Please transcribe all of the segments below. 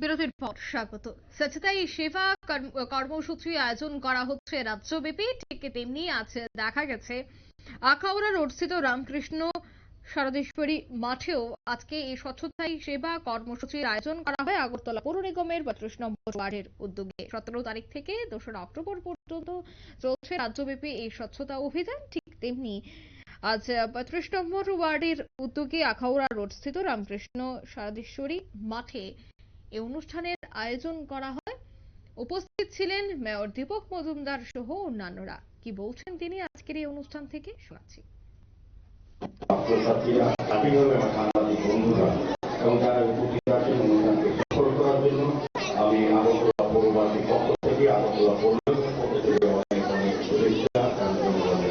বিরতির পর স্বাগত। স্বচ্ছতাই সেবা কর্মসূচি আয়োজন করা হচ্ছে রাজ্যব্যাপী। ঠিক তেমনি আজ দেখা গেছে, আখাউড়া রোডস্থিত রামকৃষ্ণ শারদেশ্বরী মাঠেও আজকে এই স্বচ্ছতাই সেবা কর্মসূচির আয়োজন করা হয়। আগরতলা পৌর নিগমের বত্রিশ নম্বর ওয়ার্ডের উদ্যোগে সতেরো তারিখ থেকে দোসরা অক্টোবর পর্যন্ত চলছে রাজ্যব্যাপী এই স্বচ্ছতা অভিযান। ঠিক তেমনি আজ বত্রিশ নম্বর ওয়ার্ডের উদ্যোগে আখাউড়া রোডস্থিত রামকৃষ্ণ শারদেশ্বরী মাঠে এই অনুষ্ঠানের আয়োজন করা হয়। উপস্থিত ছিলেন মেয়র দীপক মজুমদার সহ অন্যান্যরা। কি বলছেন তিনি আজকের এই অনুষ্ঠান থেকে? শোনাচ্ছি। ছাত্রছাত্রীরা স্বাধীনভাবে আমার সাংবাদিক বন্ধুরা এবং যারা উপস্থিত আছেন অনুষ্ঠানকে সফল করার জন্য আমি আগরতলা পৌরবাসীর পক্ষ থেকে আগরতলা পৌরসভার পক্ষ থেকে অনেক অনেক শুভেচ্ছা এবং ধন্যবাদ জানাই।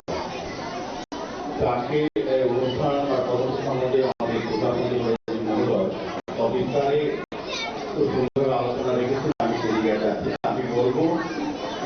তো আজকে এই অনুষ্ঠান বা কর্মসূচি সম্বন্ধে আমাদের প্রধানমন্ত্রী নরেন্দ্র মহোদয় অবিস্তারে খুব সুন্দর আলোচনা রেখেছেন আমি সেদিকে যাচ্ছি না। আমি বলব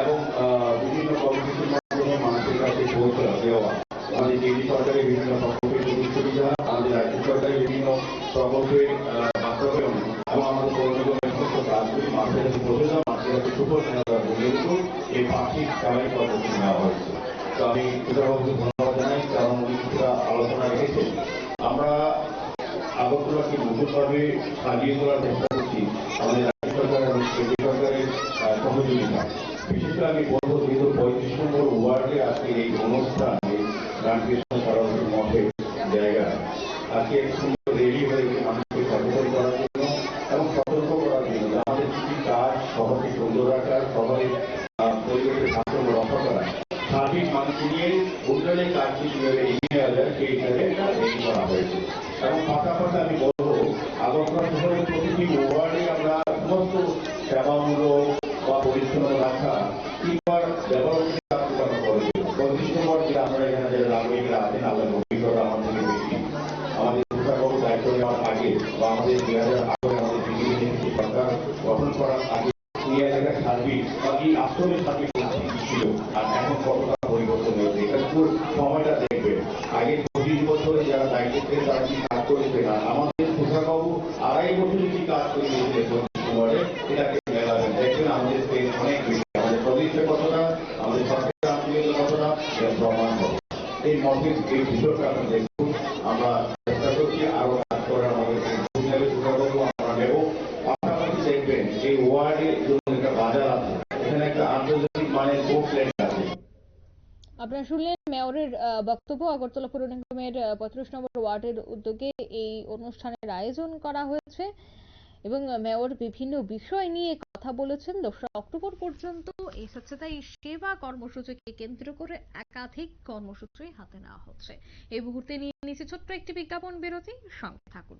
এবং বিভিন্ন কর্মসূচির মাধ্যমে মানুষের কাছে পৌঁছা দেওয়া। আমাদের কেন্দ্রীয় সরকারের বিভিন্ন প্রকল্পের সুযোগ সুবিধা আমাদের রাজ্য সরকারের বিভিন্ন প্রকল্পের বাস্তবায়ন এবং আমাদের নিগমের সমস্ত কাজগুলি মানুষের কাছে পৌঁছে দেওয়া, মানুষের কাছে সুপরিচিত করার উদ্দেশ্য এই পাখির খেলাই কর্মসূচি নেওয়া হয়েছে। তো আমি সুতরাংবাবুকে ধন্যবাদ জানাই, কারণ উনি কিছুটা আলোচনা রেখেছেন। আমরা আগরতলাকে নতুনভাবে সাজিয়ে তোলার চেষ্টা করছি আমাদের রাজ্য সরকার এবং কেন্দ্রীয় সরকারের সহযোগিতা। বিশেষ আমি বলব যেহেতু পঁয়ত্রিশ নম্বর ওয়ার্ডে আজকে এই অনুষ্ঠান রামকৃষ্ণ সরস্বতী মঠের জায়গা। আজকে সুন্দর রেডি হয়েছে মানুষকে সচেতন করার জন্য এবং সতর্ক করার জন্য। আমাদের কি কাজ শহরকে সুন্দর রাখা আহ, পরিবেশের ভারসাম্য রক্ষা করা সার্বিক মানুষকে নিয়ে উন্নয়নের কাজটি কীভাবে এগিয়ে নেওয়া সেই হিসাবে রেডি করা হয়েছে। এবং পাশাপাশি আমি বলব আগরতলা শহরের প্রতিটি ওয়ার্ডে আমরা সমস্ত সেবামূলক বা পরিচ্ছন্ন রাখা কিংবা ডেভেলপমেন্ট কাজগুলো আমরা করে দেবো পঁয়ত্রিশ যে আমরা এখানে যারা নাগরিকরা আছেন আমাদের অভিজ্ঞতা আমার থেকে বেশি। আমাদের শিক্ষাগত দায়িত্ব নেওয়ার আগে বা আমাদের দুই হাজার আগে আমাদের পৃথিবীতে সরকার গঠন করার আগে এই এলাকার সার্ভিস বা এই আসলে সার্ভিস ছিল। আর এখন কতটা পরিবর্তন হয়েছে, এটা পুরো সময়টা দেখবেন আগে পঁচিশ বছরে যারা দায়িত্ব তারা কি কাজ করেছেন আর আমাদের সুশাবাবু আড়াই বছরে কি কাজ করে দিয়েছিলেন পঁচিশ কুমারে এটাকে মেলাবেন দেখবেন আমাদের স্টেজ অনেক বেশি আমাদের প্রদেশের কতটা আমাদের সরকারের আত্মীয়তা কতটা এর প্রমাণ হবে। এই মঠের এই বিষয়টা আপনি দেখুন, আমরা চেষ্টা করছি আরও কাজ করার আমাদের আমরা নেব। পাশাপাশি দেখবেন, এই ওয়ার্ডে ধরুন একটা বাজার আছে। এখানে একটা আন্তর্জাতিক মানের বোট ল্যান্ড আছে। আপনারা শুনলেন মেয়রের বক্তব্য। আগরতলা পৌর নিগমের পঁয়ত্রিশ নম্বর ওয়ার্ডের উদ্যোগে এই অনুষ্ঠানের আয়োজন করা হয়েছে। এবং মেয়র বিভিন্ন বিষয় নিয়ে কথা বলেছেন। দোসরা অক্টোবর পর্যন্ত এই স্বচ্ছতাই সেবা কর্মসূচিকে কেন্দ্র করে একাধিক কর্মসূচি হাতে নেওয়া হচ্ছে। এই মুহূর্তে নিয়ে নিচ্ছে ছোট্ট একটি বিজ্ঞাপন বিরতি। সঙ্গে থাকুন।